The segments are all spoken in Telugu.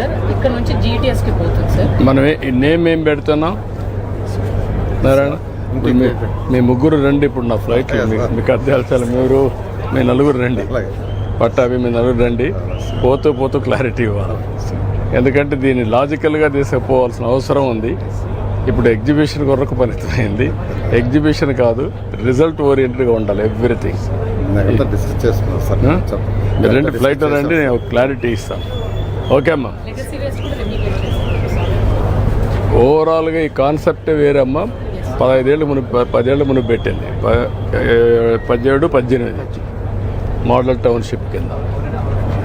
సార్. ఇక్కడ నుంచి GTS కి పోతుంది సార్. మనం నేమ్ ఏం పెడుతున్నాం? నారాయణ మీ- ముగ్గురు రండి ఇప్పుడు నా ఫ్లైట్ మీకు అది తెలుసాలి మీరు మీ నలుగురు రండి. పట్టాభి మీ నలుగురు రండి. పోతూ పోతూ క్లారిటీ ఇవ్వాలి. ఎందుకంటే దీన్ని లాజికల్గా తీసుకుపోవాల్సిన అవసరం ఉంది. ఇప్పుడు ఎగ్జిబిషన్ కొరకు పనిపోయింది ఎగ్జిబిషన్ కాదు రిజల్ట్ ఓరియంటెడ్గా ఉండాలి ఎవ్రీథింగ్ రండి ఫ్లైట్లో రండి నేను క్లారిటీ ఇస్తాను. ఓకే అమ్మా. ఓవరాల్గా ఈ కాన్సెప్టే వేరమ్మా. పదహైదేళ్ళు మును పదేళ్ళు మును పెట్టింది. పదిహేడు పద్దెనిమిది మోడల్ టౌన్షిప్ కింద.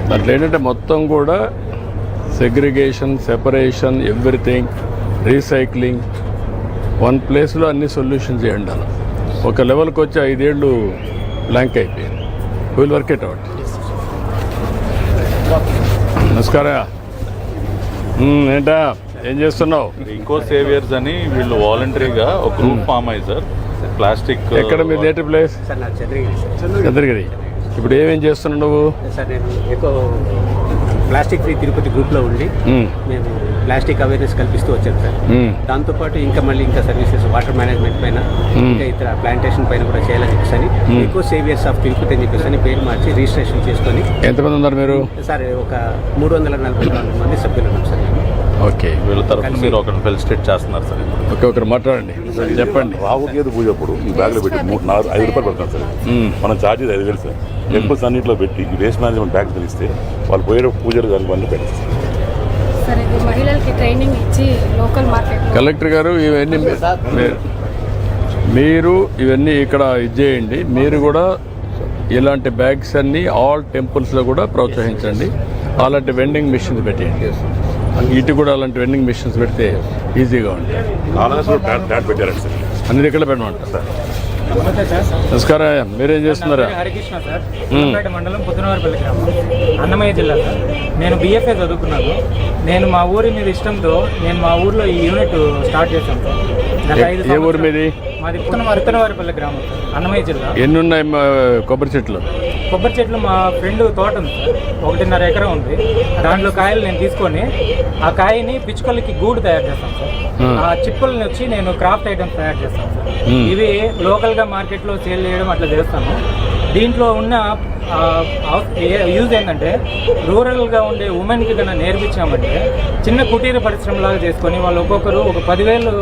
దాంట్లో ఏంటంటే మొత్తం కూడా segregation separation everything recycling. One ప్లేస్లో అన్ని సొల్యూషన్స్ చేయండి అలా. ఒక లెవెల్కి వచ్చి ఐదేళ్ళు బ్లాంక్ అయిపోయింది. Will work it out. నమస్కారం. ఏంటా? ఏం చేస్తున్నావు? ఇంకో సేవియర్స్ అని వీళ్ళు వాలంటరీగా ఒక గ్రూప్ ఫామ్ అయ్యి సార్. ప్లాస్టిక్ ఎక్కడ మీ నేటివ్ ప్లేస్? సార్ నా చంద్రగిరి సార్ చంద్రగిరి ఇప్పుడు ఏమేం చేస్తున్నావు నువ్వు? సార్ నేను ఎక్కువ ప్లాస్టిక్ ఫ్రీ తిరుపతి గ్రూప్లో ఉండి మేము ప్లాస్టిక్ అవేర్నెస్ కల్పిస్తూ వచ్చాం సార్. దాంతోపాటు ఇంకా మళ్ళీ ఇంకా సర్వీసెస్ వాటర్ మేనేజ్మెంట్ పైన. ఇంకా ఇతర ప్లాంటేషన్ పైన కూడా చేయాలని చెప్పేసి అని. ఎక్కువ సేవియర్స్ ఆఫ్ తిరుపతి అని చెప్పేసి అని పేరు మార్చి రిజిస్ట్రేషన్ చేసుకొని ఎంతమంది ఉన్నారు మీరు? సార్ ఒక మూడు వందల నలభై నాలుగు మంది సభ్యులు ఉన్నాం సార్ ఓకే. వీళ్ళ తరఫున మీరు ఒక ఫెలిసిటేట్ చేస్తున్నారు సార్ ఓకే ఒకరు మాట్లాడండి. చెప్పండి. రావు గేదె పూజ అప్పుడు ఈ బ్యాగ్లో పెట్టి మూడు నాలుగు ఐదు రూపాయలు పెడతాం సార్. మనం ఛార్జెస్ ఐదు వేలు సార్. టెంపుల్స్ అన్నింటిలో పెట్టి ఈ వేస్ట్ మేనేజ్మెంట్ బ్యాగ్ తెలిస్తే వాళ్ళు పోయే పూజలు కానీ ఇవన్నీ పెట్టారు సార్ ఇది మహిళలకి ట్రైనింగ్ ఇచ్చి లోకల్ మార్కెట్ కలెక్టర్ గారు ఇవన్నీ మీరు- మీరు ఇవన్నీ ఇక్కడ ఇది చేయండి. మీరు కూడా ఇలాంటి బ్యాగ్స్ అన్ని ఆల్ టెంపుల్స్లో కూడా ప్రోత్సహించండి. అలాంటి వెండింగ్ మిషన్స్ పెట్టేయండి. ఇటు కూడా అలాంటి వెండింగ్ మిషన్స్ పెడితే ఈజీగా సార్. అన్ని దగ్గర పెట్టమంటారు. సార్. నమస్కారం. మీరేం చేస్తున్నారా? హరికృష్ణ సార్. పుల్లంపేట మండలం పుత్తనవారిపల్లి గ్రామం. అన్నమయ్య జిల్లా సార్. నేను బిఎఫ్ఏ చదువుకున్నాను. నేను మా ఊరి మీద ఇష్టంతో నేను మా ఊర్లో ఈ యూనిట్ స్టార్ట్ చేశాను సార్. ఏ- ఊరు మీది? మాది పుత్తనవారి పుత్తనవారిపల్లి గ్రామం అన్నమయ్య జిల్లా. ఎన్ని ఉన్నాయి మా కొబ్బరి చెట్లు? కొబ్బరి చెట్లు మా ఫ్రెండ్ తోట ఉంది ఒకటిన్నర ఎకరం ఉంది. దాంట్లో కాయలు నేను తీసుకొని ఆ కాయని పిచ్చుకలకి గూడు తయారు చేస్తాను సార్. ఆ. చిప్పుల్ని వచ్చి నేను క్రాఫ్ట్ ఐటమ్స్ తయారు చేస్తాను సార్. ఇవి లోకల్గా మార్కెట్లో సేల్ చేయడం అట్లా చేస్తాను దీంట్లో ఉన్న యూజ్ ఏంటంటే రూరల్గా ఉండే ఉమెన్కి కన్నా నేర్పించామంటే చిన్న కుటీర పరిశ్రమలాగా చేసుకొని వాళ్ళు ఒక్కొక్కరు ఒక పదివేలు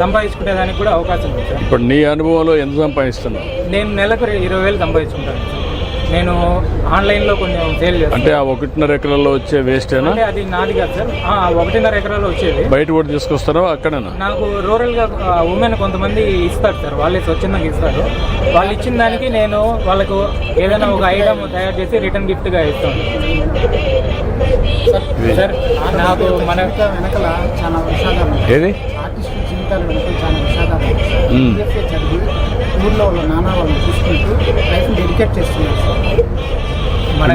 సంపాదించుకునే దానికి కూడా అవకాశం ఉంది సార్. ఇప్పుడు నీ అనుభవంలో ఎంత సంపాదిస్తున్నావు? నేను నెలకు ఇరవై వేలు సంపాదించుకుంటాను. నేను ఆన్లైన్లో కొంచెం సేల్ చేస్తాను. అంటే ఆ ఒకటిన్నర ఎకరాల్లో వచ్చే వేస్టేనా అంటే అది నాది కాదు సార్. ఆ, ఒకటిన్నర ఎకరాలు వచ్చేది. బయట కూడా తీసుకొస్తారా? అక్కడేనా? నాకు రూరల్గా ఉమెన్ కొంతమంది ఇస్తారు సార్. వాళ్ళే స్వచ్ఛందంగా ఇస్తారు. వాళ్ళు ఇచ్చిన దానికి నేను వాళ్ళకు ఏదైనా ఒక ఐటమ్ తయారు చేసి రిటర్న్ గిఫ్ట్గా ఇస్తాను. సార్ నాకు మన వెనకల చాలా ఉన్నాయి. ఏది? జీవితాల వెనకాల చాలా విషాదాలు. చదివి ఊర్లో వాళ్ళ నాన్న వాళ్ళు చూసుకుంటూ లైఫ్ డెడికేట్ చేస్తున్నారు. సార్ మన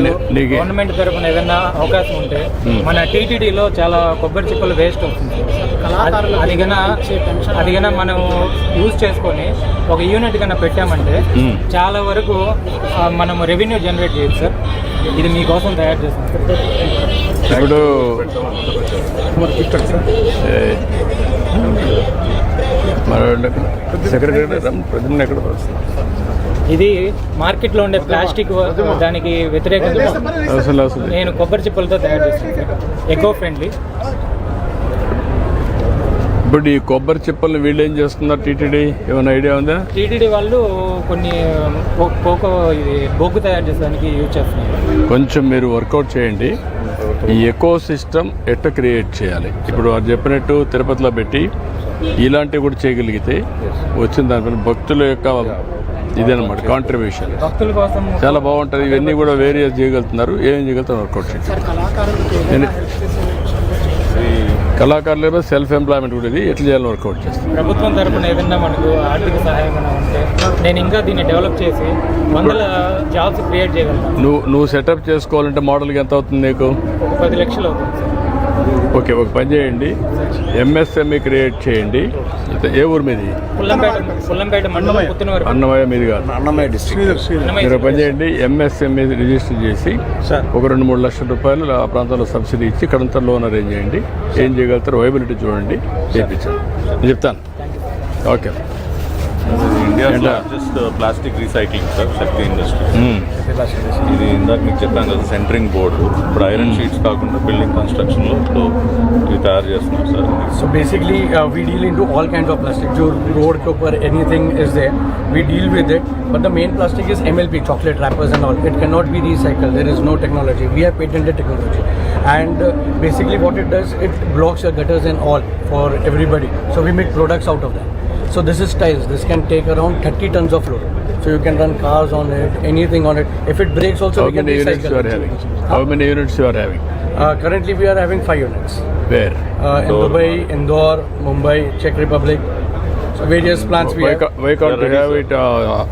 గవర్నమెంట్ తరఫున ఏదైనా అవకాశం ఉంటే. మన టీటీడీలో చాలా కొబ్బరి చిప్పలు వేస్ట్ అవుతుంది. కళాకారులకు అది కన్నా ఇచ్చే పెన్షన్ అది కన్నా మనం యూజ్ చేసుకొని ఒక యూనిట్ కన్నా పెట్టామంటే. చాలా వరకు మనం రెవెన్యూ జనరేట్ చేయొచ్చు సార్ ఇది మీకోసం తయారు చేస్తాం ఇప్పుడు ఏ, మరి సెక్రటరీ ప్రజెంట్ ఎక్కడ ఇది మార్కెట్లో ఉండే ప్లాస్టిక్ దానికి వ్యతిరేకంగా. నేను కొబ్బరి చిప్పలతో తయారు చేస్తాను. ఎకో ఫ్రెండ్లీ ఇప్పుడు ఈ కొబ్బరి చిప్పల్ని వీళ్ళు ఏం చేస్తున్నారు? టీటీడీ ఏమైనా ఐడియా ఉందా? టీటీడీ వాళ్ళు కొన్ని కో- కోకో ఇది బొగ్గు తయారు చేసడానికి యూజ్ చేస్తున్నారు. కొంచెం మీరు వర్కౌట్ చేయండి. ఈ ఎకో సిస్టమ్ ఎట్ట క్రియేట్ చేయాలి? ఇప్పుడు వారు చెప్పినట్టు తిరుపతిలో పెట్టి ఇలాంటివి కూడా చేయగలిగితే వచ్చిన దానిపైన భక్తుల యొక్క ఇదన్నమాట కాంట్రిబ్యూషన్ చాలా బాగుంటుంది. ఇవన్నీ కూడా వేరియస్ చేయగలుగుతున్నారు. ఏం చేయగలుగుతారు? వర్కౌట్ చేయండి కళాకారులు సెల్ఫ్ ఎంప్లాయ్మెంట్ కూడా ఇది. ఎట్లా చేయాలని వర్కౌట్ చేస్తాను ప్రభుత్వం తరపున ఏదన్నా మనకు ఆర్థిక సహాయం ఉంటే నేను ఇంకా దీన్ని డెవలప్ చేసి వందల జాబ్స్ క్రియేట్ చేయగలుగుతాను. నువ్వు నువ్వు సెటప్ చేసుకోవాలంటే మోడల్కి ఎంత అవుతుంది నీకు? పది లక్షలు అవుతుంది ఓకే ఒక పని చేయండి. ఎంఎస్ఎంఈ క్రియేట్ చేయండి. అయితే ఏ ఊరు మీది? పుల్లంపేట పుల్లంపేట మండలం పుత్తినవారు అన్నమయ్య మీది కాదు. అన్నమయ్య డిస్ట్రిక్ట్ మీరు పని చేయండి. ఎంఎస్ఎంఈ రిజిస్టర్ చేసి ఒక రెండు మూడు లక్షల రూపాయలు ఆ ప్రాంతంలో సబ్సిడీ ఇచ్చి ఇక్కడంతా లోన్ అరేంజ్ చేయండి. ఏం చేయగలుగుతారో వైబిలిటీ చూడండి. చేయించండి నేను చెప్తాను. Okay India's largest plastic recycling sir Shakti industry ఇది ఇందాక మీకు చెప్పాను కదా సెంటరింగ్ బోర్డు ఇప్పుడు ఐరన్ షీట్స్ కాకుండా బిల్డింగ్ కన్స్ట్రక్షన్లో ఇప్పుడు ఇది తయారు చేస్తున్నాం sir so basically we deal in to all kinds of plastic Joe road paper anything is they we deal with it but the main plastic is MLP chocolate wrappers and all it can not be recycle there is no technology we have patented technology and basically what it does it blocks your gutters and all for everybody so we make products out of that so this is tiles. This can take around 30 tons of load. So you can run cars on it, anything on it. If it breaks, also How we can many units recycle you are it. having? How many units you are having? Uh, currently, we are having five units. Where? uh, in Indore. Dubai, Indore, Mumbai, Czech Republic. So various plants we Why, have. ca- why can't you have ready, it? Uh,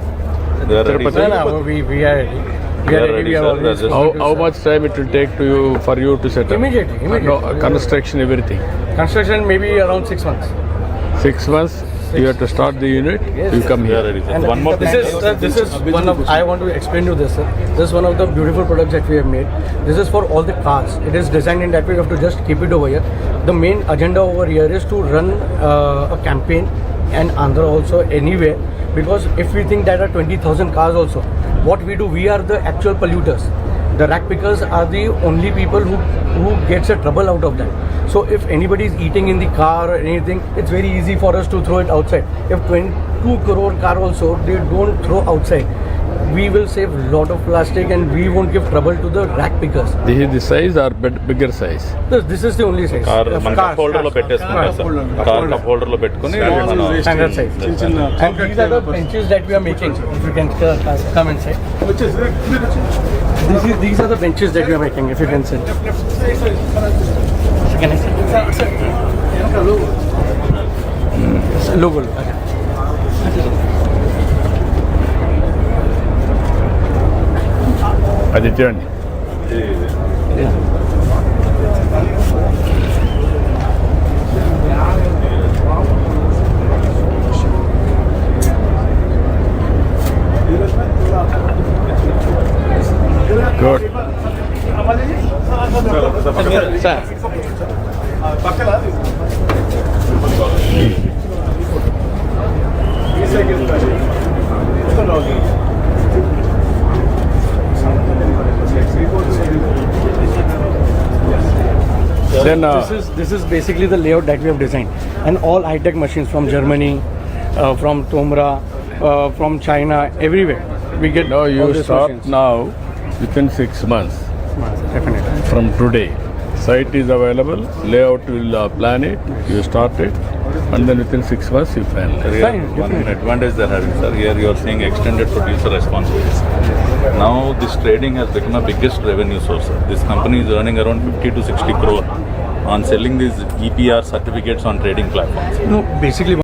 They are ready, Tirupati? sir. No, no, we, we are ready. We They are are ready. ready, We are sir. always That's how, how much time it will take to you for you to set up? Immediately, immediately. No, construction, everything. Construction maybe around six months. Six months, you have to start the unit, you come here. ready. And One more this is uh, this is one of I want to explain to you this. Sir. This is one of the beautiful products that we have made. This is for all the cars. It is designed in that way. You have to just keep it over here. The main agenda over here is to run uh, a campaign and Andhra also anywhere because if we think there are 20,000 cars also, what we do, we are the actual polluters. The rack pickers are the only people who who gets a trouble out of that. So if anybody is eating in the car or anything, it's very easy for us to throw it outside. If 22 crore car also they don't throw outside, we will save lot of plastic and we won't give trouble to the rack pickers. This is the size or bit- bigger size? This, this is the only size. Car Uh, మన cars, కప్ హోల్డర్ లో cars, పెట్టేసుకుంటాం cars. Sir car cup holder లో పెట్టుకుని మనం Standard size. And these are the benches that we are making. If you can uh, come and say. These, is, these are the benches that we are making. If you can sit. Logo. Okay. అది చూడండి Then, uh, this is this is basically the layout that we have designed, and all high-tech machines from Germany, uh, from Tomra, uh, from China, everywhere. We get now all you start machines. now within six months Definitely. from today. Site is available, layout will uh, plan it, you start it, and then within six months you finalize. Fine, one advantage they're having, sir. Here you are seeing extended producer responsibilities. Now this trading has become a biggest revenue source. sir. This company is earning around 50 to 60 crore on selling these EPR certificates on trading platforms. No, basically